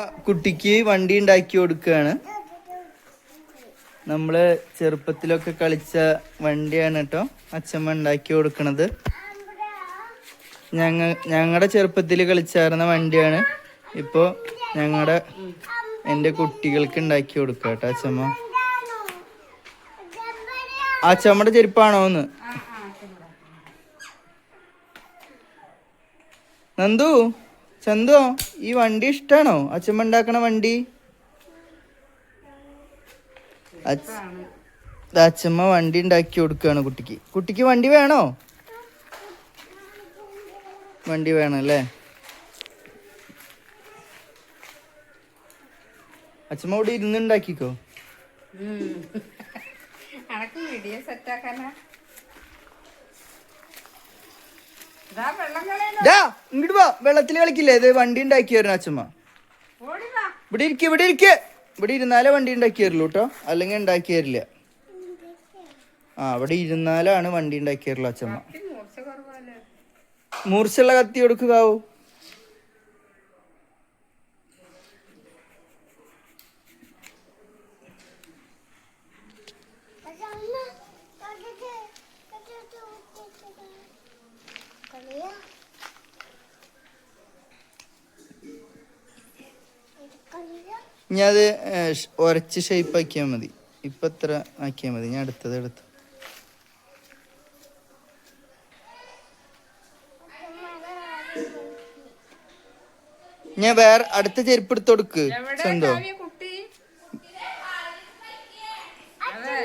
കുട്ടിക്ക് വണ്ടി ഉണ്ടാക്കി കൊടുക്കുകയാണ്. നമ്മൾ ചെറുപ്പത്തിലൊക്കെ കളിച്ച വണ്ടിയാണ് കേട്ടോ അച്ഛമ്മ ഉണ്ടാക്കി കൊടുക്കണത്. ഞങ്ങ ഞങ്ങളുടെ ചെറുപ്പത്തിൽ കളിച്ചായിരുന്ന വണ്ടിയാണ്. ഇപ്പോ ഞങ്ങളുടെ എന്റെ കുട്ടികൾക്ക് ഉണ്ടാക്കി കൊടുക്കുക കേട്ടോ അച്ഛമ്മ. അച്ഛമ്മയുടെ ചെരുപ്പാണോ ഒന്ന്? നന്ദു? ചന്തു ഈ വണ്ടി ഇഷ്ടാണോ? അച്ഛമ്മ ഉണ്ടാക്കണ വണ്ടി? അച്ഛമ്മ വണ്ടി ഉണ്ടാക്കി കൊടുക്കുകയാണ് കുട്ടിക്ക്. കുട്ടിക്ക് വണ്ടി വേണോ? വണ്ടി വേണം അല്ലേ? അച്ഛമ്മ ഇവിടെ ഇരുന്ന് ഉണ്ടാക്കിക്കോ. അനക്ക് വീഡിയോ സെറ്റാക്കാനാ ഇങ്ങോട്ട് വാ. വെള്ളത്തിൽ കളിക്കില്ലേ? ഇത് വണ്ടി ഉണ്ടാക്കി വരുന്നു അച്ഛമ്മ. ഇവിടെ ഇരിക്ക ഇവിടെ ഇരിക്ക. ഇവിടെ ഇരുന്നാലേ വണ്ടി ഉണ്ടാക്കി തരുള്ളൂ കേട്ടോ. അല്ലെങ്കിൽ ഉണ്ടാക്കി തരില്ല ആ ഇവിടെ ഇരുന്നാലാണ് വണ്ടി ഉണ്ടാക്കി തരുള്ളൂ അച്ഛമ്മ. മൂർച്ചുള്ള കത്തി കൊടുക്കാവൂ ഇനി അത് ഉരച്ച് ഷേപ്പ് ആക്കിയാൽ മതി. ഇപ്പം എത്ര ആക്കിയാൽ മതി. ഞാൻ അടുത്തത് എടുത്തു ഞാൻ വേറെ അടുത്ത ചെരുപ്പ് എടുത്ത് കൊടുക്ക്. അതെ.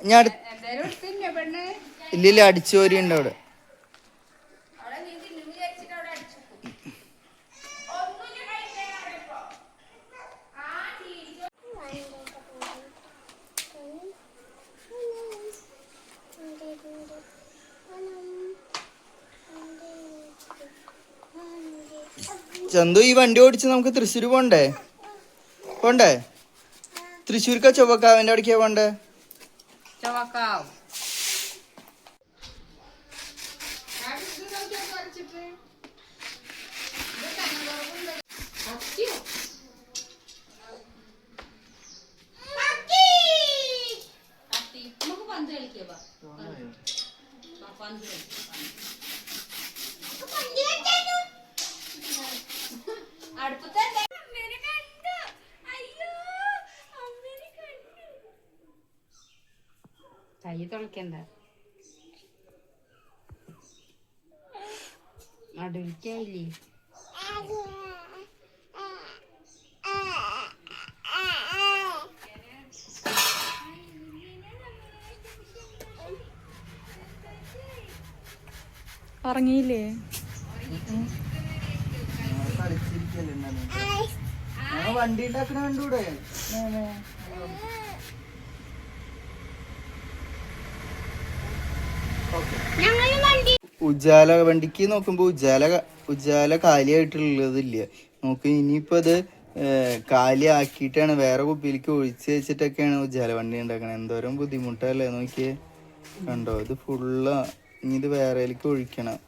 ഞാൻ ഇല്ലില്ല അടിച്ചോരി ഉണ്ട് അവിടെ. ചന്തു ഈ വണ്ടി ഓടിച്ച് നമുക്ക് തൃശ്ശൂർ പോണ്ടേ? പോണ്ടേ? തൃശ്ശൂർക്കാ ചൊവ്വക്കാവിന്റെ അവിടേക്കാ പോണ്ടേ? ചവക്കാവ് കൈ തുളക്കണ്ട നടുവിക്കായില്ലേ ഉറങ്ങിയില്ലേ? വണ്ടി ഉണ്ടാക്കണ കണ്ടൂടെ? ഉജാല വണ്ടിക്ക് നോക്കുമ്പോ ഉജാല ഉജാല കാലിയായിട്ടുള്ളതില്ല. നോക്ക് ഇനിയിപ്പോ അത് കാലി ആക്കിയിട്ടാണ് വേറെ കുപ്പിയിലേക്ക് ഒഴിച്ച് വെച്ചിട്ടൊക്കെയാണ് ഉജാല വണ്ടി ഉണ്ടാക്കണത് എന്തോരം ബുദ്ധിമുട്ടല്ലേ നോക്കിയേ. കണ്ടോ ഇത് ഫുള്ള ഇനി ഇത് വേറെയിലേക്ക് ഒഴിക്കണം.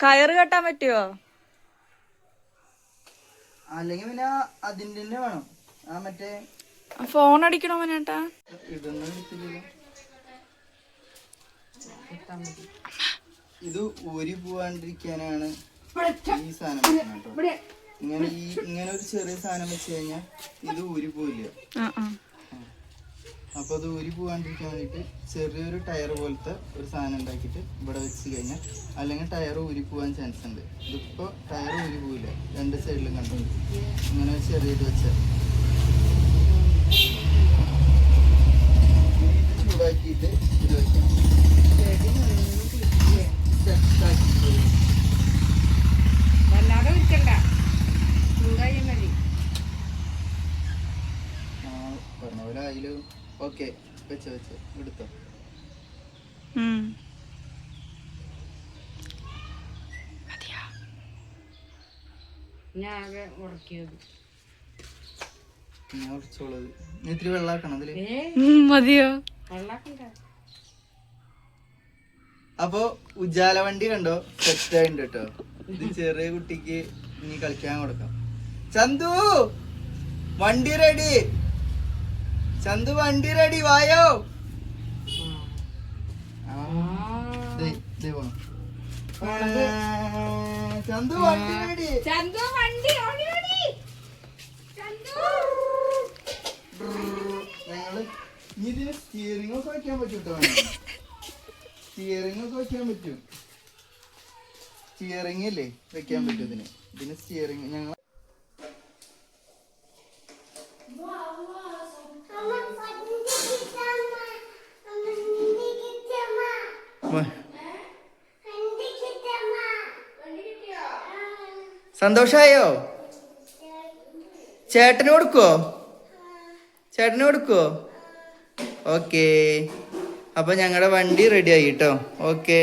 കയറ് കെട്ടാൻ പറ്റുമോ അല്ലെങ്കിൽ പിന്നെ അതിന്റെ തന്നെ വേണം. ആ മറ്റേ ഫോൺ അടിക്കണോ മനേട്ടാ? ഇത് ഊരി പോവാണ്ടിരിക്കാനാണ് ഈ സാധനം കേട്ടോ. ഇങ്ങനെ ഈ ഇങ്ങനെ ഒരു ചെറിയ സാധനം വെച്ച് കഴിഞ്ഞാൽ ഇത് ഊരി പോവില്ല. ആ ആ അപ്പൊ അത് ഊരി പോകാണ്ടിരിക്കാൻ വേണ്ടിട്ട് ചെറിയൊരു ടയർ പോലത്തെ ഒരു സാധനം ഉണ്ടാക്കിയിട്ട് ഇവിടെ വെച്ച് കഴിഞ്ഞാൽ അല്ലെങ്കിൽ ടയർ ഊരി പോകാൻ ചാൻസ് ഉണ്ട്. ഇതിപ്പോ ടയർ ഊരി പോവില്ല. രണ്ട് സൈഡിലും കണ്ടു. ഇങ്ങനെ ചെറിയത് വെച്ചാൽ ചൂടാക്കിയിട്ട് ഇത് വെക്കാം. ഓക്കെ വെച്ച് വെച്ച് എടുത്തോ. ഞാൻ ആകെ ഉറക്കിയത്. ഞാൻ ഇത്തിരി അതിൽ. മതിയോ? വെള്ളാക്കണ്ട. അപ്പൊ ഉജ്ജാല വണ്ടി കണ്ടോ? സെറ്റ് കേട്ടോ ഇത് ചെറിയ കുട്ടിക്ക് ഇനി കളിക്കാൻ കൊടുക്കാം. ചന്തു വണ്ടി റെഡി ചന്തു വണ്ടി റെഡി വായോ. ചന്തു വണ്ടി റെഡി ചന്തു വണ്ടി ഞങ്ങൾ ഇതിന് സ്റ്റിയറിംഗ് ഒക്കെ വെക്കാൻ പറ്റും കേട്ടോ സ്റ്റിയറിംഗ് ഒക്കെ വെക്കാൻ പറ്റും. സ്റ്റിയറിംഗ് അല്ലേ വെക്കാൻ പറ്റും ഇതിന്. ഇതിന് സ്റ്റിയറിംഗ് ഞങ്ങൾ സന്തോഷായോ? ചേട്ടന് കൊടുക്കുവോ? ചേട്ടന് കൊടുക്കുവോ? ഓക്കേ. അപ്പൊ ഞങ്ങളുടെ വണ്ടി റെഡി ആയി കേട്ടോ ഓക്കേ.